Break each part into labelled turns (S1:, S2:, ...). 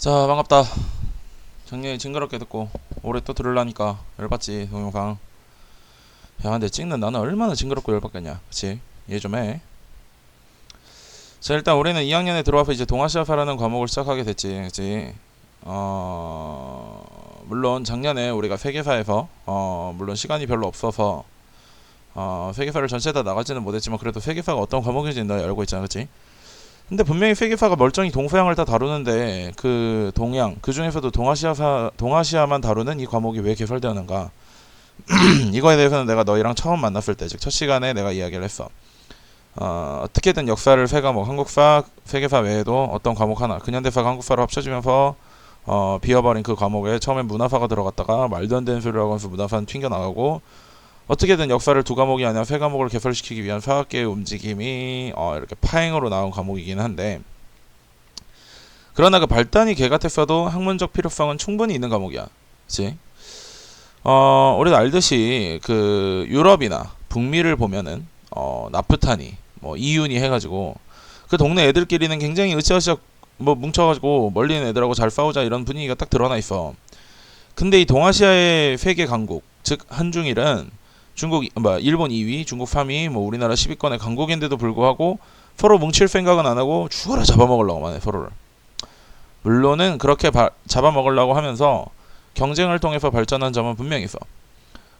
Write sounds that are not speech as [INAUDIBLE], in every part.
S1: 자 반갑다. 작년에 징그럽게 듣고 올해 또 들으려니까 열받지 동영상. 야 근데 찍는 나는 얼마나 징그럽고 열받겠냐 그치? 이해 좀해. 자 일단 올해는 2학년에 들어와서 이제 동아시아파라는 과목을 시작하게 됐지 그치? 어 물론 작년에 우리가 세계사에서 어 물론 시간이 별로 없어서 어 세계사를 전체 다 나가지는 못했지만 그래도 세계사가 어떤 과목인지 너 알고 있잖아 그치 근데 분명히 세계사가 멀쩡히 동서양을 다 다루는데 그 동양 그 중에서도 동아시아사 동아시아만 다루는 이 과목이 왜 개설되었는가? [CLEARS THROAT] 이거에 대해서는 내가 너희랑 처음 만났을 때, 즉 첫 시간에 내가 이야기를 했어. 어, 어떻게든 역사를 세 과목, 한국사, 세계사 외에도 어떤 과목 하나, 근현대사가 한국사로 합쳐지면서 어, 비어버린 그 과목에 처음엔 문화사가 들어갔다가 말도 안 되는 소리를 하면서 문화사는 튕겨 나가고 어떻게든 역사를 두 과목이 아니라 세 과목을 개설시키기 위한 사학계의 움직임이 어, 이렇게 파행으로 나온 과목이긴 한데 그러나 그 발단이 개 같았어도 학문적 필요성은 충분히 있는 과목이야. 그치? 어, 우리도 알듯이 그 유럽이나 북미를 보면은 어, 나프타니, 뭐 이윤이 해가지고 그 동네 애들끼리는 굉장히 으쌰으쌰 뭐 뭉쳐가지고 멀리 있는 애들하고 잘 싸우자 이런 분위기가 딱 드러나 있어. 근데 이 동아시아의 세계 강국, 즉 한중일은 중국, 뭐 일본 2위, 중국 3위, 뭐 우리나라 10위권의 강국인데도 불구하고 서로 뭉칠 생각은 안 하고 죽어라 잡아먹으려고만 해 서로를. 물론은 그렇게 바- 잡아먹으려고 하면서 경쟁을 통해서 발전한 점은 분명히 있어.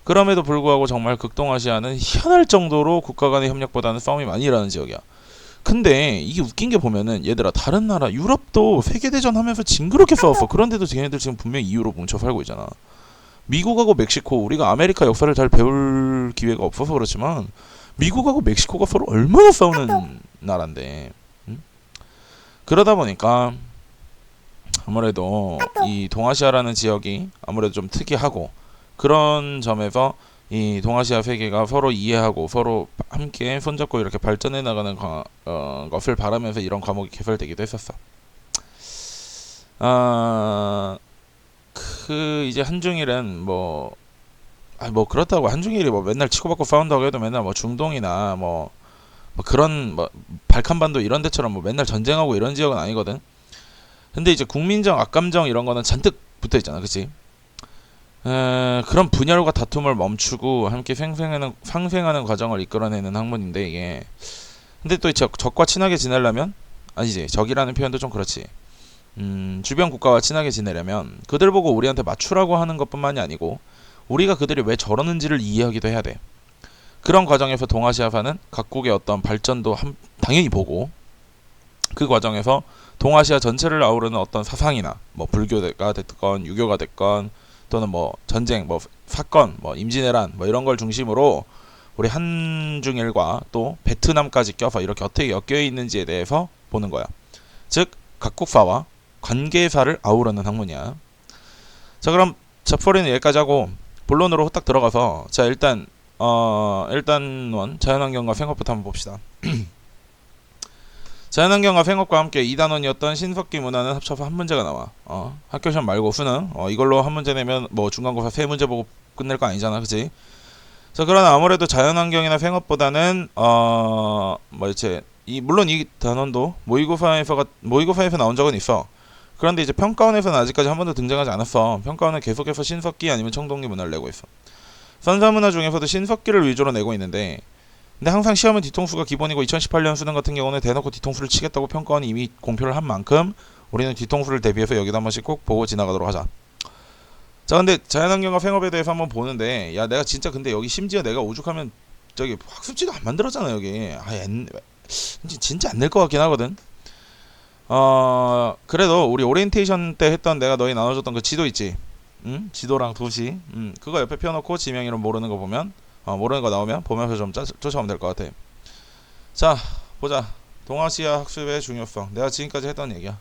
S1: 그럼에도 불구하고 정말 극동아시아는 희한할 정도로 국가 간의 협력보다는 싸움이 많이 일어나는 지역이야. 근데 이게 웃긴 게 보면은 얘들아 다른 나라 유럽도 세계대전 하면서 징그럽게 싸웠어. 그런데도 걔네들 지금 분명히 이유로 뭉쳐 살고 있잖아. 미국하고 멕시코 우리가 아메리카 역사를 잘 배울 기회가 없어서 그렇지만 미국하고 멕시코가 서로 얼마나 싸우는 나라인데 응? 그러다 보니까 아무래도 이 동아시아라는 지역이 아무래도 좀 특이하고 그런 점에서 이 동아시아 세계가 서로 이해하고 서로 함께 손잡고 이렇게 발전해 나가는 과- 어, 것을 바라면서 이런 과목이 개설되기도 했었어. 아, 그 이제 한중일은 뭐, 아, 뭐 그렇다고 한중일이 뭐 맨날 치고받고 싸운다고 해도 맨날 뭐 중동이나 뭐, 뭐 그런 뭐 발칸반도 이런 데처럼 뭐 맨날 전쟁하고 이런 지역은 아니거든. 근데 이제 국민정, 악감정 이런 거는 잔뜩 붙어 있잖아? 에, 그런 분열과 다툼을 멈추고 함께 생생하는 상생하는 과정을 이끌어내는 학문인데 이게 근데 또 적, 적과 친하게 지내려면 아니지 적이라는 표현도 좀 그렇지 음, 주변 국가와 친하게 지내려면 그들 보고 우리한테 맞추라고 하는 것뿐만이 아니고 우리가 그들이 왜 저러는지를 이해하기도 해야 돼 그런 과정에서 동아시아사는 각국의 어떤 발전도 함- 당연히 보고 그 과정에서 동아시아 전체를 아우르는 어떤 사상이나 뭐 불교가 됐건 유교가 됐건 또는 뭐 전쟁, 뭐 사건, 뭐 임진왜란 뭐 이런 걸 중심으로 우리 한중일과 또 베트남까지 껴서 이렇게 어떻게 엮여 있는지에 대해서 보는 거야. 즉 각국사와 관계사를 아우르는 학문이야. 자 그럼 잡포리는 여기까지 하고 본론으로 후딱 들어가서 자 일단 어 일단 자연환경과 생업부터 한번 봅시다. [CLEARS THROAT] 자연환경과 생업과 함께 2단원이었던 신석기 문화는 합쳐서 한 문제가 나와. 어, 학교 시험 말고 수능. 어, 이걸로 한 문제 내면 뭐 중간고사 세 문제 보고 끝낼 거 아니잖아, 그치? 자, 그러나 아무래도 자연환경이나 생업보다는 어, 뭐 이제 이 물론 이 단원도 모의고사에서가 모의고사에서 나온 적은 있어. 그런데 이제 평가원에서는 아직까지 한 번도 등장하지 않았어. 평가원은 계속해서 신석기 아니면 청동기 문화를 내고 있어. 선사문화 중에서도 신석기를 위주로 내고 있는데 근데 항상 시험은 뒤통수가 기본이고 2018년 수능 같은 경우는 대놓고 뒤통수를 치겠다고 평가원이 이미 공표를 한 만큼 우리는 뒤통수를 대비해서 여기다 한 번씩 꼭 보고 지나가도록 하자. 자 근데 자연환경과 생업에 대해서 한번 보는데 야 내가 진짜 근데 여기 심지어 내가 오죽하면 저기 학습지도 안 만들었잖아 여기 아 옛, 진짜- 안 낼 것 같긴 하거든 어 그래도 우리 오리엔테이션 때 했던 내가 너희 나눠줬던 그 지도 있지 응 지도랑 도시 응 그거 옆에 펴놓고 지명 이름 모르는 거 보면 어, 모르는 거 나오면 보면서 좀 짜, 쫓아오면 될 것 같아. 자, 보자. 동아시아 학습의 중요성. 내가 지금까지 했던 얘기야.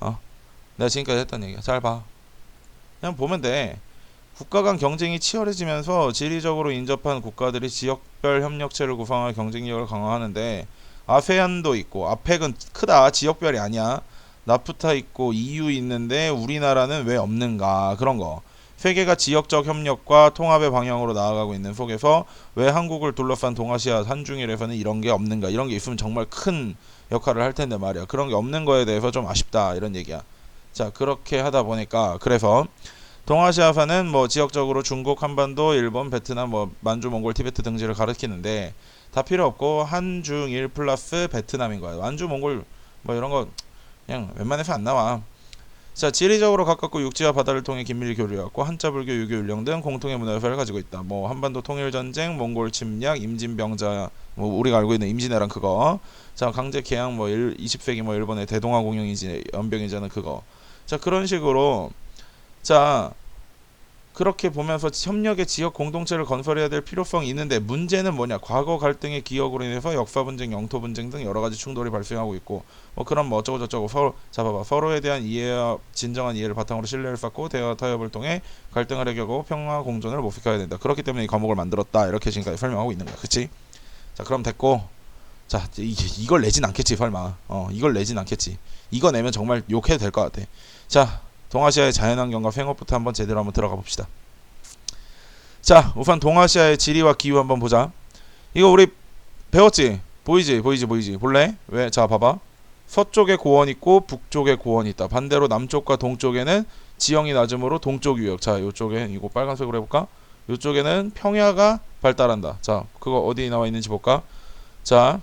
S1: 어? 내가 지금까지 했던 얘기야. 잘 봐. 그냥 보면 돼. 국가 간 경쟁이 치열해지면서 지리적으로 인접한 국가들이 지역별 협력체를 구성할 경쟁력을 강화하는데 아세안도 있고 아펙은 크다. 지역별이 아니야. 나프타 있고 EU 있는데 우리나라는 왜 없는가 그런 거. 세계가 지역적 협력과 통합의 방향으로 나아가고 있는 속에서 왜 한국을 둘러싼 동아시아 한중일에서는 이런 게 없는가 이런 게 있으면 정말 큰 역할을 할 텐데 말이야 그런 게 없는 거에 대해서 좀 아쉽다 이런 얘기야 자 그렇게 하다 보니까 그래서 동아시아사는 뭐 지역적으로 중국, 한반도, 일본, 베트남, 뭐 만주, 몽골, 티베트 등지를 가리키는데 다 필요 없고 한중일 플러스 베트남인 거야. 만주, 몽골 뭐 이런 거 그냥 웬만해서 안 나와. 자 지리적으로 가깝고 육지와 바다를 통해 긴밀히 교류하고 한자 불교 유교 율령 등 공통의 문화유사를 가지고 있다. 뭐 한반도 통일 전쟁, 몽골 침략, 임진병자 뭐 우리가 알고 있는 임진왜란 그거. 자 강제 개항 뭐 일, 20세기 뭐 일본의 대동아 공영이지 연병이자는 그거. 자 그런 식으로 자 그렇게 보면서 협력의 지역 공동체를 건설해야 될 필요성이 있는데 문제는 뭐냐? 과거 갈등의 기억으로 인해서 역사 분쟁 영토 분쟁 등 여러 가지 충돌이 발생하고 있고 뭐 그런 뭐 어쩌고 저쩌고 서로 잡아봐. 서로에 대한 이해와 진정한 이해를 바탕으로 신뢰를 쌓고 대화 타협을 통해 갈등을 해결하고 평화 공존을 모색해야 된다. 그렇기 때문에 이 과목을 만들었다. 이렇게 지금까지 설명하고 있는 거야. 그치? 자 그럼 됐고. 자 이, 이걸 내진 않겠지 설마. 어 이걸 내진 않겠지. 이거 내면 정말 욕해도 될 것 같아. 자 동아시아의 자연환경과 생업부터 한번 제대로 한번 들어가 봅시다. 자, 우선 동아시아의 지리와 기후 한번 보자. 이거 우리 배웠지? 보이지? 보이지? 보이지? 볼래? 왜? 자, 봐봐. 서쪽에 고원 있고 북쪽에 고원이 있다. 반대로 남쪽과 동쪽에는 지형이 낮으므로 동쪽 유역. 자, 요쪽에 이거 빨간색으로 해볼까? 요쪽에는 평야가 발달한다. 자, 그거 어디 나와 있는지 볼까? 자,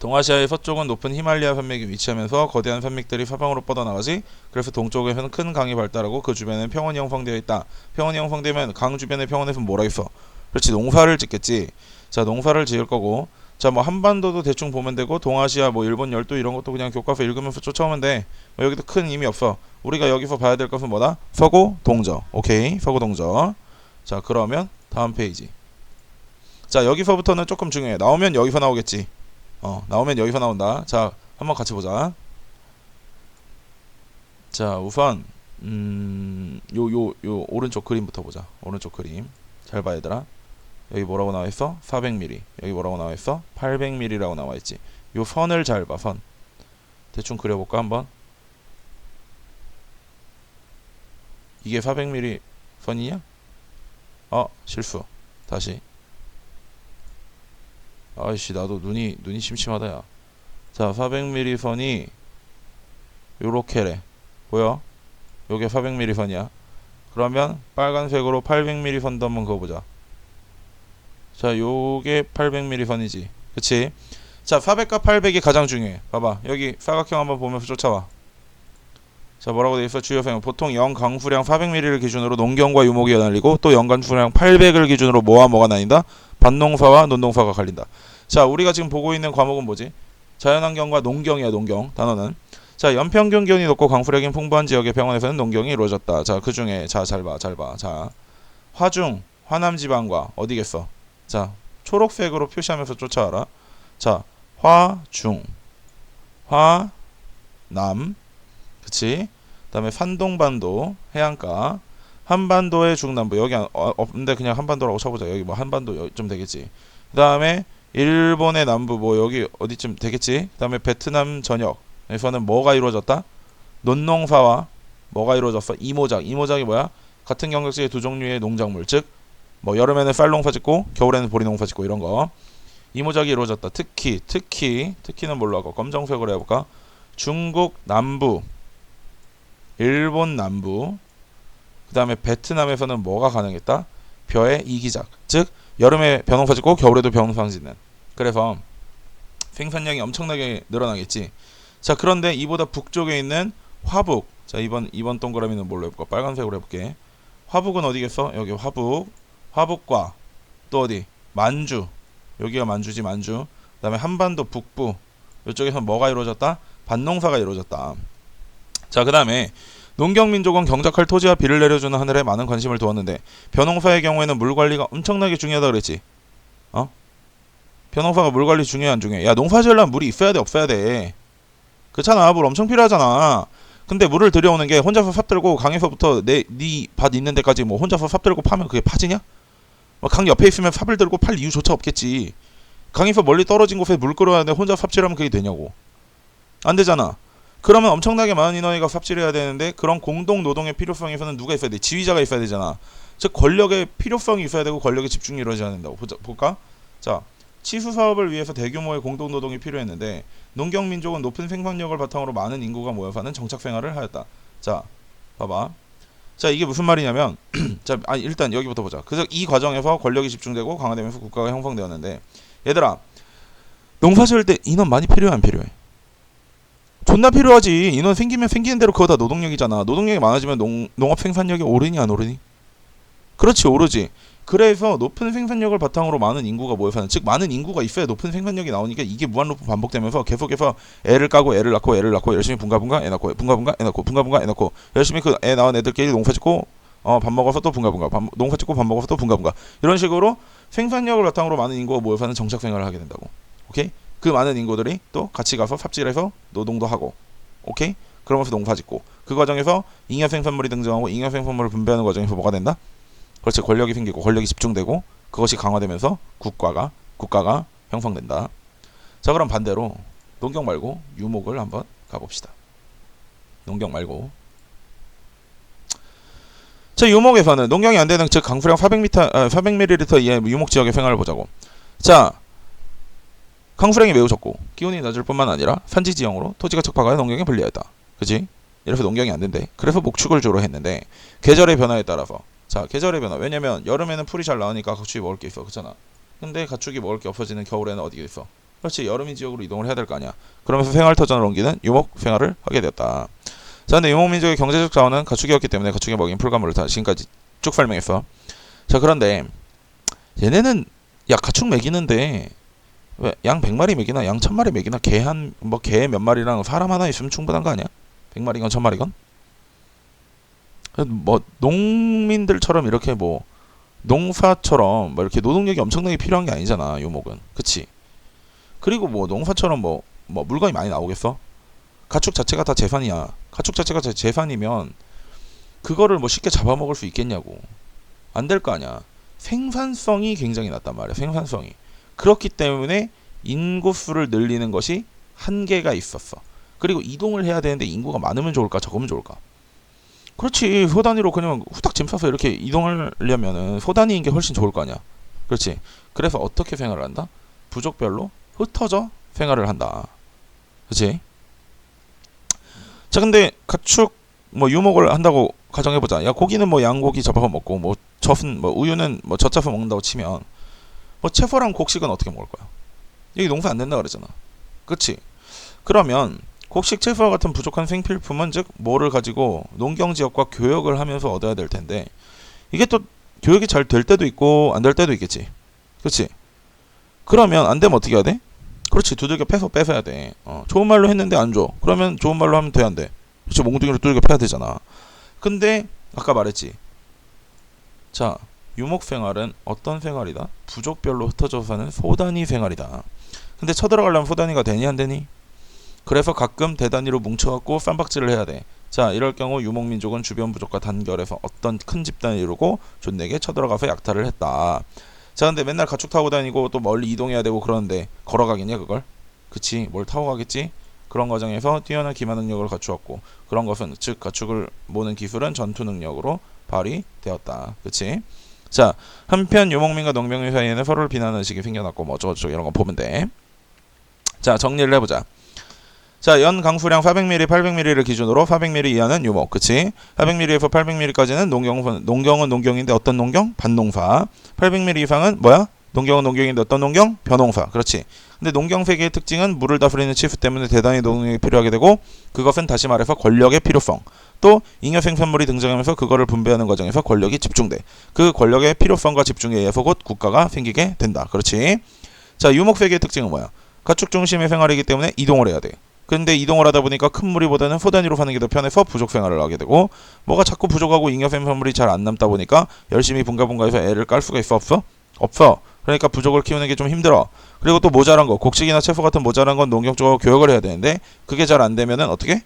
S1: 동아시아의 서쪽은 높은 히말리아 산맥이 위치하면서 거대한 산맥들이 사방으로 뻗어나가지 그래서 동쪽에는 큰 강이 발달하고 그 주변에는 평원이 형성되어 있다. 평원이 형성되면 강 주변의 평원에서 뭐라 했어? 그렇지 농사를 짓겠지. 자 농사를 지을 거고. 자 뭐 한반도도 대충 보면 되고 동아시아 뭐 일본 열도 이런 것도 그냥 교과서 읽으면서 쫓아오면 돼 뭐 여기도 큰 의미 없어. 우리가 여기서 봐야 될 것은 뭐다? 서구 동저. 오케이 서구 동저. 자 그러면 다음 페이지. 자 여기서부터는 조금 중요해. 나오면 여기서 나오겠지 어 나오면 여기서 나온다. 자 한번 같이 보자. 자 우선 음 요 요 요 오른쪽 그림부터 보자. 오른쪽 그림. 잘 봐 얘들아. 여기 뭐라고 나와 있어? 400mm 여기 뭐라고 나와 있어? 800mm라고 나와 있지. 요 선을 잘 봐 선. 대충 그려볼까 한번? 이게 400mm 선이냐? 어 실수. 다시 아이씨 나도 눈이 눈이 심심하다 야. 자 400mm 선이 요렇게래. 보여? 요게 400mm 선이야. 그러면 빨간색으로 800mm 선도 한번 그어보자. 자 요게 800mm 선이지. 그치? 자 400과 800이 가장 중요해. 봐봐. 여기 사각형 한번 보면서 쫓아와. 자 뭐라고 돼 있어? 주요 사용. 보통 연 강수량 400mm를 기준으로 농경과 유목이 나뉘고 또 연간 수량 800을 기준으로 뭐와 뭐가 나뉜다 반농사와 논농사가 갈린다. 자, 우리가 지금 보고 있는 과목은 뭐지? 자연환경과 농경이야, 농경. 단어는. 자, 연평균 기온이 높고 강수량이 풍부한 지역의 병원에서는 농경이 이루어졌다. 자, 그 중에 자, 잘 봐, 잘 봐. 자, 화중, 화남 지방과 어디겠어? 자, 초록색으로 표시하면서 쫓아와라. 자, 화중, 화남, 그치? 그 다음에 산동반도, 해안가, 한반도의 중남부 여기 안, 어, 없는데 그냥 한반도라고 쳐보자. 여기 뭐 한반도 좀 되겠지. 그 다음에 일본의 남부 뭐 여기 어디쯤 되겠지? 그 다음에 베트남 전역에서는 뭐가 이루어졌다? 논농사와 뭐가 이루어졌어? 이모작. 이모작이 뭐야? 같은 경력지의 두 종류의 농작물. 즉 뭐 여름에는 쌀 농사 짓고 겨울에는 보리 농사 짓고 이런 거. 이모작이 이루어졌다. 특히 특히 특히는 뭘로 하고 검정색으로 해볼까? 중국 남부 일본 남부 그 다음에 베트남에서는 뭐가 가능했다? 벼의 이기작. 즉, 여름에 벼농사 짓고 겨울에도 벼농사 짓는. 그래서 생산량이 엄청나게 늘어나겠지. 자, 그런데 이보다 북쪽에 있는 화북. 자, 이번, 이번 동그라미는 뭘로 해볼까? 빨간색으로 해볼게. 화북은 어디겠어? 여기 화북. 화북과 또 어디? 만주. 여기가 만주지, 만주. 그 다음에 한반도 북부. 이쪽에서 뭐가 이루어졌다? 반농사가 이루어졌다. 자, 그 다음에 농경민족은 경작할 토지와 비를 내려주는 하늘에 많은 관심을 두었는데 벼농사의 경우에는 물 관리가 엄청나게 중요하다 그랬지. 어? 벼농사가 물 관리 중요해 안 중요해? 야 농사 지으려면 물이 있어야 돼 없어야 돼? 그렇잖아 물 엄청 필요하잖아. 근데 물을 들여오는 게 혼자서 삽 들고 강에서부터 내네밭 있는 데까지 뭐 혼자서 삽 들고 파면 그게 파지냐? 뭐강 옆에 있으면 삽을 들고 팔 이유조차 없겠지. 강에서 멀리 떨어진 곳에 물 끌어야 돼 혼자 삽질하면 그게 되냐고. 안 되잖아. 그러면 엄청나게 많은 인원이 가 삽질해야 되는데 그런 공동 노동의 필요성에서는 누가 있어야 돼? 지휘자가 있어야 되잖아. 즉 권력의 필요성이 있어야 되고 권력의 집중이 이루어져야 된다고 보자, 볼까? 자, 치수 사업을 위해서 대규모의 공동 노동이 필요했는데 농경 민족은 높은 생산력을 바탕으로 많은 인구가 모여 사는 정착 생활을 하였다. 자, 봐봐. 자, 이게 무슨 말이냐면, [CLEARS THROAT] 자, 아, 일단 여기부터 보자. 그래서 이 과정에서 권력이 집중되고 강화되면서 국가가 형성되었는데, 얘들아, 농사 지을 때 인원 많이 필요해, 안 필요해? 존나 필요하지. 인원 생기면 생기는 대로 그거 다 노동력이잖아. 노동력이 많아지면 농, 농업 생산력이 오르니 안 오르니? 그렇지, 오르지. 그래서 높은 생산력을 바탕으로 많은 인구가 모여 사는 즉 많은 인구가 있어야 높은 생산력이 나오니까 이게 무한루프 반복되면서 계속해서 애를 까고 애를 낳고 애를 낳고 열심히 분가분가 애 낳고 분가분가 애 낳고 분가분가 애 낳고 열심히 그 애 낳은 애들끼리 농사 짓고 어 밥 먹어서 또 분가분가 밥, 농사 짓고 밥 먹어서 또 분가분가 이런 식으로 생산력을 바탕으로 많은 인구가 모여 사는 정착 생활을 하게 된다고 오케이 그 많은 인구들이 또 같이 가서 삽질해서 노동도 하고 오케이 그러면서 농사 짓고 그 과정에서 잉여 생산물이 등장하고 잉여 생산물을 분배하는 과정에서 뭐가 된다 그렇지 권력이 생기고 권력이 집중되고 그것이 강화되면서 국가가 국가가 형성된다. 자 그럼 반대로 농경 말고 유목을 한번 가봅시다. 농경 말고 자 유목에서는 농경이 안 되는 즉 강수량 400m 아, 400ml 이하의 유목 지역의 생활을 보자고. 자 강수량이 매우 적고 기온이 낮을 뿐만 아니라 산지 지형으로 토지가 척박하여 농경에 불리하였다. 그지? 이래서 농경이 안 된대. 그래서 목축을 주로 했는데 계절의 변화에 따라서. 자 계절의 변화. 왜냐면 여름에는 풀이 잘 나오니까 가축이 먹을 게 있어. 그렇잖아. 근데 가축이 먹을 게 없어지는 겨울에는 어디가 있어? 그렇지. 여름인 지역으로 이동을 해야 될 거 아니야. 그러면서 생활 터전을 옮기는 유목 생활을 하게 되었다. 자 근데 유목민족의 경제적 자원은 가축이었기 때문에 가축이 먹인 풀과물을 다 지금까지 쭉 설명했어. 자 그런데 얘네는 야 가축 먹이는데 왜 양 100마리 먹이나 양 1000마리 먹이나 개 한 뭐 개 몇 마리랑 사람 하나 있으면 충분한 거 아니야? 100마리건 1000마리건? 뭐 농민들처럼 이렇게 뭐 농사처럼 뭐 이렇게 노동력이 엄청나게 필요한 게 아니잖아 요목은. 그치? 그리고 뭐 농사처럼 뭐 뭐 물건이 많이 나오겠어? 가축 자체가 다 재산이야. 가축 자체가 재- 재산이면 그거를 뭐 쉽게 잡아먹을 수 있겠냐고. 안 될 거 아니야. 생산성이 굉장히 낮단 말이야 생산성이 그렇기 때문에 인구수를 늘리는 것이 한계가 있었어. 그리고 이동을 해야 되는데 인구가 많으면 좋을까 적으면 좋을까? 그렇지. 소 단위로 그냥 후딱 짐 싸서 이렇게 이동하려면은 소 단위인 게 훨씬 좋을 거 아니야. 그렇지. 그래서 어떻게 생활을 한다? 부족별로 흩어져 생활을 한다. 그렇지? 자 근데 가축 뭐 유목을 한다고 가정해보자. 야 고기는 뭐 양고기 잡아서 먹고 뭐 젖은 뭐 우유는 뭐 젖잡아서 먹는다고 치면 뭐 채소랑 곡식은 어떻게 먹을 거야? 여기 농사 안 된다 그랬잖아. 그렇지 그러면 곡식 채소와 같은 부족한 생필품은 즉 뭐를 가지고 농경 지역과 교역을 하면서 얻어야 될 텐데 이게 또 교역이 잘 될 때도 있고 안 될 때도 있겠지. 그렇지 그러면 안 되면 어떻게 해야 돼? 그렇지. 두들겨 패서 뺏어야 돼. 어, 좋은 말로 했는데 안 줘. 그러면 좋은 말로 하면 돼 안 돼? 그렇지. 몽둥이로 두들겨 패야 되잖아. 근데 아까 말했지. 자 유목 생활은 어떤 생활이다 부족별로 흩어져 사는 소단위 생활이다 근데 쳐들어가려면 소단위가 되니 안 되니 그래서 가끔 대단위로 뭉쳐갖고 쌈박질을 해야 돼. 자, 이럴 경우 유목민족은 주변 부족과 단결해서 어떤 큰 집단을 이루고 존내게 쳐들어가서 약탈을 했다. 자, 근데 맨날 가축 타고 다니고 또 멀리 이동해야 되고 그러는데 걸어가겠냐 그걸? 그치, 뭘 타고 가겠지? 그런 과정에서 뛰어난 기만 능력을 갖추었고 그런 것은 즉 가축을 모는 기술은 전투 능력으로 발휘되었다. 그치? 자, 한편 유목민과 농민의 사이에는 서로를 비난하는 식이 생겨났고 뭐 어쩌고저쩌고 이런 거 보면 돼. 자, 정리를 해보자. 자, 연 강수량 400ml, 800ml를 기준으로 400ml 이하는 유목, 그치? 400ml에서 800ml까지는 농경, 농경은 농경인데 어떤 농경? 반농사. 800ml 이상은 뭐야? 농경은 농경인데 어떤 농경? 변농사. 그렇지. 근데 농경 세계의 특징은 물을 다스리는 치수 때문에 대단히 노동력이 필요하게 되고 그것은 다시 말해서 권력의 필요성. 또 잉여 생산물이 등장하면서 그거를 분배하는 과정에서 권력이 집중돼. 그 권력의 필요성과 집중에 의해서 곧 국가가 생기게 된다. 그렇지. 자, 유목 세계의 특징은 뭐야? 가축 중심의 생활이기 때문에 이동을 해야 돼. 근데 이동을 하다 보니까 큰 무리보다는 소단위로 사는 게 더 편해서 부족 생활을 하게 되고 뭐가 자꾸 부족하고 잉여 생산물이 잘 안 남다 보니까 열심히 분가분가해서 애를 깔 수가 있어 없어? 없어. 그러니까 부족을 키우는 게 좀 힘들어. 그리고 또 모자란 거 곡식이나 채소 같은 모자란 건 농경 쪽으로 교역을 해야 되는데 그게 잘 안 되면은 어떻게?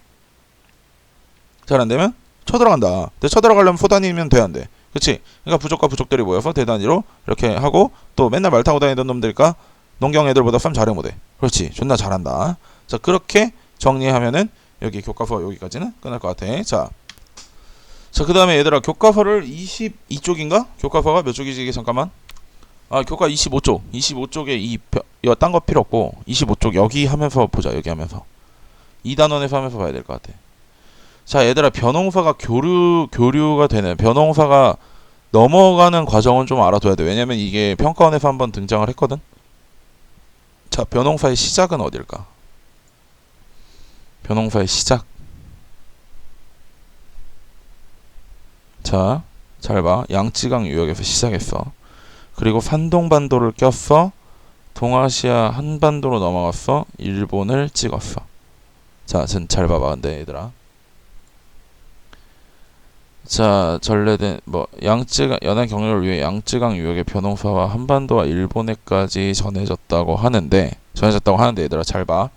S1: 잘 안 되면 쳐들어간다. 근데 쳐들어가려면 소단위면 돼야 안 돼. 그치? 그러니까 부족과 부족들이 모여서 대단위로 이렇게 하고 또 맨날 말 타고 다니던 놈들과 농경 애들보다 쌈 잘해 못해. 그렇지. 존나 잘한다. 자 그렇게 정리하면은 여기 교과서 여기까지는 끝날 것 같아. 자, 자 그 다음에 얘들아 교과서를 22쪽인가? 교과서가 몇 쪽이지 이게 잠깐만. 아 교과 25쪽. 25쪽에 이딴거 필요 없고 25쪽 여기 하면서 보자 여기 하면서 2단원에서 하면서 봐야 될 것 같아. 자, 얘들아 변홍사가 교류 교류가 되는 변홍사가 넘어가는 과정은 좀 알아둬야 돼. 왜냐면 이게 평가원에서 한번 등장을 했거든. 자, 변홍사의 시작은 어딜까? 변홍사의 시작. 자, 잘 봐. 양쯔강 유역에서 시작했어. 그리고 산동반도를 꼈어. 동아시아 한반도로 넘어갔어. 일본을 찍었어. 자, 전잘 봐봐. 근데 얘들아. 자, 전래된 뭐 양쯔강 연안 경로를 위해 양쯔강 유역의 변홍사와 한반도와 일본에까지 전해졌다고 하는데 전해졌다고 하는데 얘들아 잘 봐.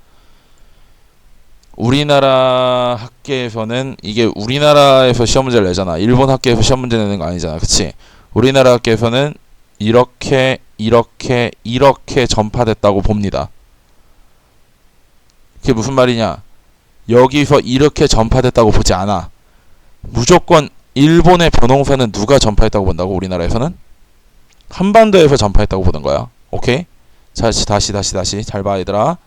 S1: 우리나라 학계에서는 이게 우리나라에서 시험 문제를 내잖아. 일본 학계에서 시험 문제 내는 거 아니잖아. 그치? 우리나라 학계에서는 이렇게 이렇게 이렇게 전파됐다고 봅니다. 그게 무슨 말이냐? 여기서 이렇게 전파됐다고 보지 않아. 무조건 일본의 변홍사는 누가 전파했다고 본다고 우리나라에서는 한반도에서 전파했다고 보는 거야. 오케이? 자, 다시 다시 다시 다시 잘봐 얘들아.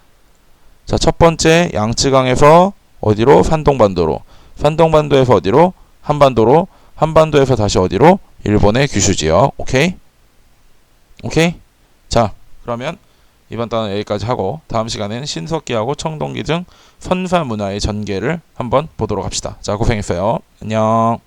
S1: 자, 첫 번째 양쯔강에서 어디로? 산동반도로. 산동반도에서 어디로? 한반도로. 한반도에서 다시 어디로? 일본의 규슈 지역. 오케이? 오케이? 자, 그러면 이번 단은 여기까지 하고 다음 시간엔 신석기하고 청동기 등 선사 문화의 전개를 한번 보도록 합시다. 자, 고생했어요. 안녕.